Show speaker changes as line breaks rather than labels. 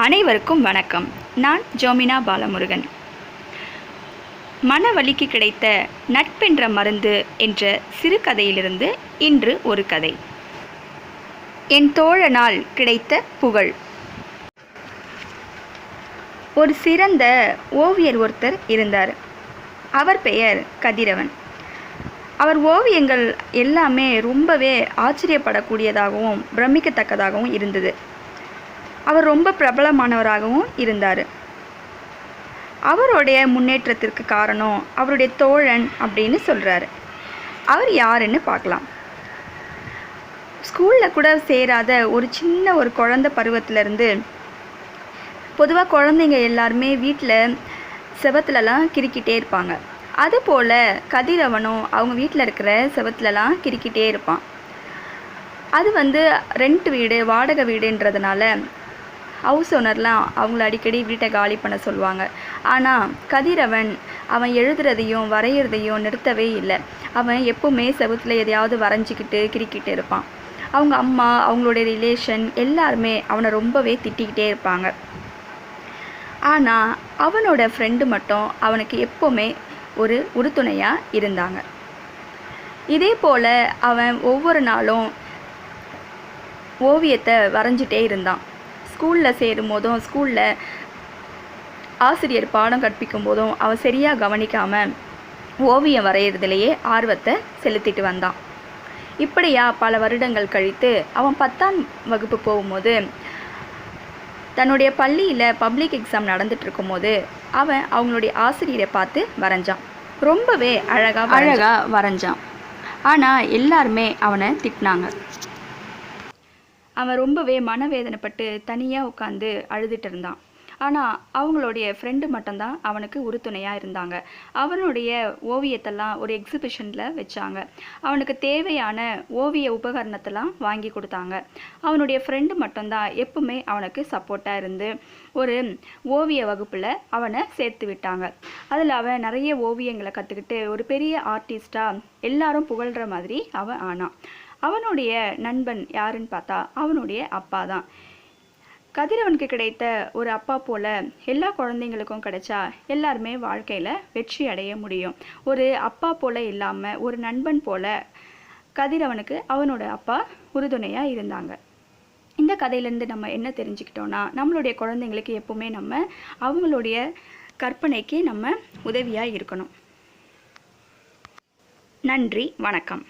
அனைவருக்கும் வணக்கம். நான் ஜோமினா பாலமுருகன். மனவலிக்கு கிடைத்த நட்பென்ற மருந்து என்ற சிறுகதையிலிருந்து இன்று ஒரு கதை. என் தோழனால் கிடைத்த புகழ். ஒரு சிறந்த ஓவியர் ஒருத்தர் இருந்தார். அவர் பெயர் கதிரவன். அவர் ஓவியங்கள் எல்லாமே ரொம்பவே ஆச்சரியப்படக்கூடியதாகவும் பிரமிக்கத்தக்கதாகவும் இருந்தது. அவர் ரொம்ப பிரபலமானவராகவும் இருந்தார். அவருடைய முன்னேற்றத்திற்கு காரணம் அவருடைய தோழன் அப்படின்னு சொல்கிறாரு அவர் யாருன்னு பார்க்கலாம். ஸ்கூலில் கூட சேராத ஒரு சின்ன ஒரு குழந்த பருவத்திலேருந்து பொதுவாக குழந்தைங்க எல்லாருமே வீட்டில் செவத்துலலாம் கிறுக்கிட்டே இருப்பாங்க. அதுபோல் கதிரவனும் அவங்க வீட்டில் இருக்கிற செவத்துலலாம் கிறுக்கிட்டே இருப்பான். அது வந்து ரெண்ட் வீடு வாடகை வீடுன்றதுனால ஹவுஸ் ஓனர்லாம் அவங்கள அடிக்கடி வீட்டை காலி பண்ண சொல்லுவாங்க. ஆனால் கதிரவன் அவன் எழுதுறதையும் வரைகிறதையும் நிறுத்தவே இல்லை. அவன் எப்போவுமே செவத்தில் எதையாவது வரைஞ்சிக்கிட்டு கிறுக்கிட்டு இருப்பான். அவங்க அம்மா அவங்களுடைய ரிலேஷன் எல்லாருமே அவனை ரொம்பவே திட்டிக்கிட்டே இருப்பாங்க. ஆனால் அவனோட ஃப்ரெண்டு மட்டும் அவனுக்கு எப்போவுமே ஒரு உறுதுணையாக இருந்தாங்க. இதே போல் அவன் ஒவ்வொரு நாளும் ஓவியத்தை வரைஞ்சிட்டே இருந்தான். ஸ்கூலில் சேரும் போதும் ஸ்கூலில் ஆசிரியர் பாடம் கற்பிக்கும் போதும் அவன் சரியாக கவனிக்காமல் ஓவியம் வரைகிறதுலையே ஆர்வத்தை செலுத்திட்டு வந்தான் இப்படியா பல வருடங்கள் கழித்து அவன் பத்தாம் வகுப்பு போகும்போது தன்னுடைய பள்ளியில் பப்ளிக் எக்ஸாம் நடந்துட்டு இருக்கும்போது அவன் அவங்களுடைய ஆசிரியரை பார்த்து வரைஞ்சான் ரொம்பவே அழகாக அழகாக வரைஞ்சான் ஆனால் எல்லாருமே அவனை திட்டினாங்க. அவன் ரொம்பவே மனவேதனைப்பட்டு தனியாக உட்காந்து அழுதுட்டு இருந்தான். ஆனால் அவங்களுடைய ஃப்ரெண்டு மட்டும்தான் அவனுக்கு உறுதுணையாக இருந்தாங்க. அவனுடைய ஓவியத்தெல்லாம் ஒரு எக்ஸிபிஷனில் வச்சாங்க. அவனுக்கு தேவையான ஓவிய உபகரணத்தெல்லாம் வாங்கி கொடுத்தாங்க. அவனுடைய ஃப்ரெண்டு மட்டும்தான் எப்பவுமே அவனுக்கு சப்போர்ட்டாக இருந்து ஒரு ஓவிய வகுப்பில் அவனை சேர்த்து விட்டாங்க. அதில் அவன் நிறைய ஓவியங்களை கற்றுக்கிட்டு ஒரு பெரிய ஆர்டிஸ்டாக எல்லாரும் புகழ்கிற மாதிரி அவன் ஆனான். அவனுடைய நண்பன் யாருன்னு பார்த்தா அவனுடைய அப்பா தான். கதிரவனுக்கு கிடைத்த ஒரு அப்பா போல எல்லா குழந்தைங்களுக்கும் கிடைச்சா எல்லாருமே வாழ்க்கையில் வெற்றி அடைய முடியும். ஒரு அப்பா போல இல்லாமல் ஒரு நண்பன் போல கதிரவனுக்கு அவனோட அப்பா உறுதுணையாக இருந்தாங்க. இந்த கதையிலேருந்து நம்ம என்ன தெரிஞ்சுக்கிட்டோன்னா நம்மளுடைய குழந்தைங்களுக்கு எப்பவுமே நம்ம அவங்களுடைய கற்பனைக்கு நம்ம உதவியாக இருக்கணும். நன்றி வணக்கம்.